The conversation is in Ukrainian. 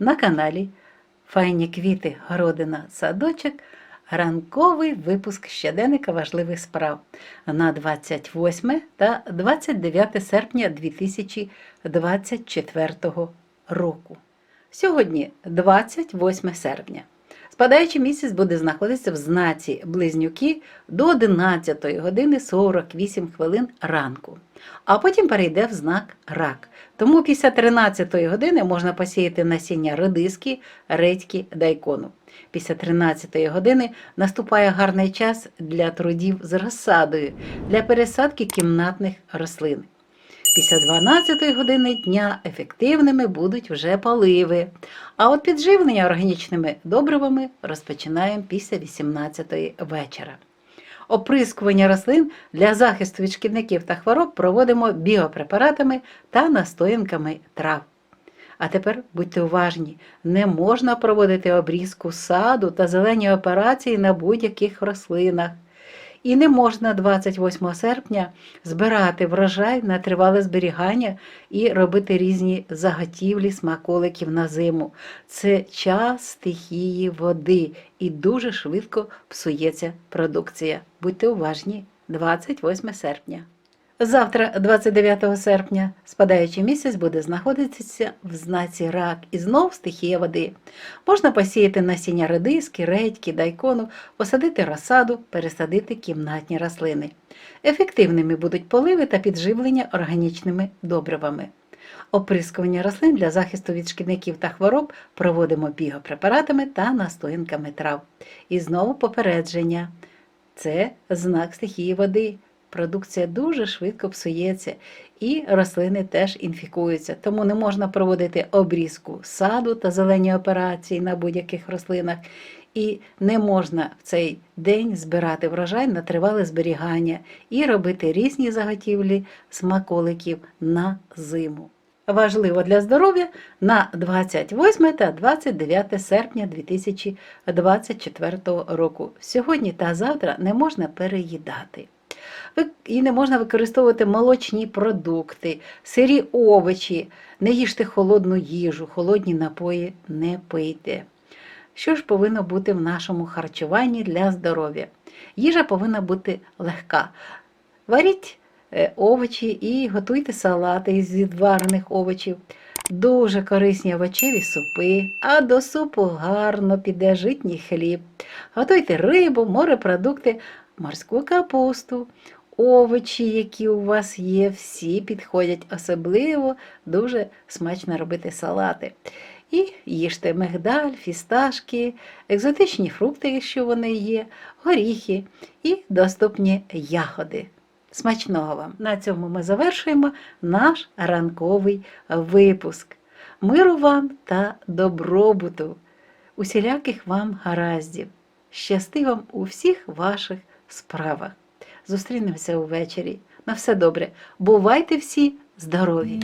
на каналі Файні квіти, городина, садочок. Ранковий випуск щоденника важливих справ на 28 та 29 серпня 2024 року. Сьогодні 28 серпня. Спадаючий місяць буде знаходитися в знаці Близнюки до 11 години 48 хвилин ранку, а потім перейде в знак Рак. Тому після 13 години можна посіяти насіння редиски, редьки, дайкону. Після 13 години наступає гарний час для трудів з розсадою, для пересадки кімнатних рослин. Після 12 години дня ефективними будуть вже поливи, а от підживлення органічними добривами розпочинаємо після 18 вечора. Оприскування рослин для захисту від шкідників та хвороб проводимо біопрепаратами та настоянками трав. А тепер будьте уважні, не можна проводити обрізку саду та зелені операції на будь-яких рослинах. І не можна 28 серпня збирати врожай на тривале зберігання і робити різні заготівлі смаколиків на зиму. Це час стихії води і дуже швидко псується продукція. Будьте уважні, 28 серпня. Завтра, 29 серпня, спадаючий місяць буде знаходитися в знаці рак і знов стихія води. Можна посіяти насіння редиски, редьки, дайкону, посадити розсаду, пересадити кімнатні рослини. Ефективними будуть поливи та підживлення органічними добривами. Оприскування рослин для захисту від шкідників та хвороб проводимо біопрепаратами та настоянками трав. І знову попередження. Це знак стихії води. Продукція дуже швидко псується, і рослини теж інфікуються, тому не можна проводити обрізку саду та зелені операції на будь-яких рослинах, і не можна в цей день збирати врожай на тривале зберігання і робити різні заготівлі смаколиків на зиму. Важливо для здоров'я на 28 та 29 серпня 2024 року. Сьогодні та завтра не можна переїдати. І не можна використовувати молочні продукти, сирі овочі, не їжте холодну їжу, холодні напої не пийте. Що ж повинно бути в нашому харчуванні для здоров'я? Їжа повинна бути легка. Варіть е, овочі і готуйте салати із відварених овочів. Дуже корисні овочеві супи, а до супу гарно піде житній хліб. Готуйте рибу, морепродукти, морську капусту, овочі, які у вас є, всі підходять. Особливо дуже смачно робити салати. І їжте мигдаль, фісташки, екзотичні фрукти, якщо вони є, горіхи і доступні ягоди. Смачного вам! На цьому ми завершуємо наш ранковий випуск. Миру вам та добробуту, усіляких вам гараздів. Щасти вам у всіх ваших справах. Зустрінемося увечері. На все добре. Бувайте всі здорові!